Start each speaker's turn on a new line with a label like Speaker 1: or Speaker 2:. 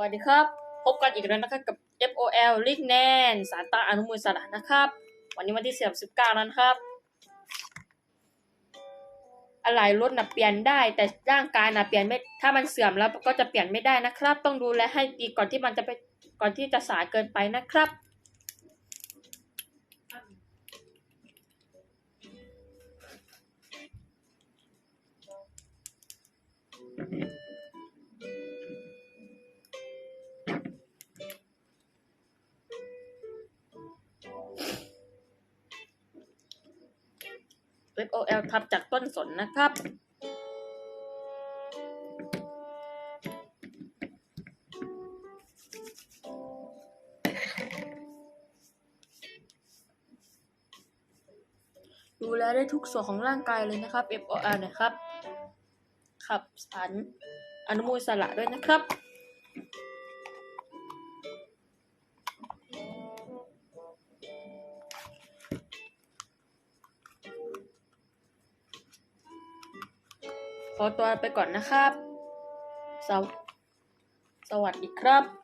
Speaker 1: วัสดีครับ พบกันอีกแล้วนะครับกับ FOL ลิกแนนสารตาอนุมูลสระนะครับ วันนี้วันที่สิบเก้าแล้วนะครับ อะไรรถนะเปลี่ยนได้ แต่ร่างกายนะเปลี่ยนไม่ถ้ามันเสื่อมแล้วก็จะเปลี่ยนไม่ได้นะครับ ต้องดูแลให้ดีก่อนที่มันจะไปก่อนที่จะสายเกินไปนะครับ FOL ทับจากต้นสนนะครับ ดูแลได้ทุกส่วนของร่างกายเลยนะครับ FOL นะครับ ขับสารอนุมูลอิสระด้วยนะครับ ขอตัวไปก่อนนะครับ สวสวัสดีครับ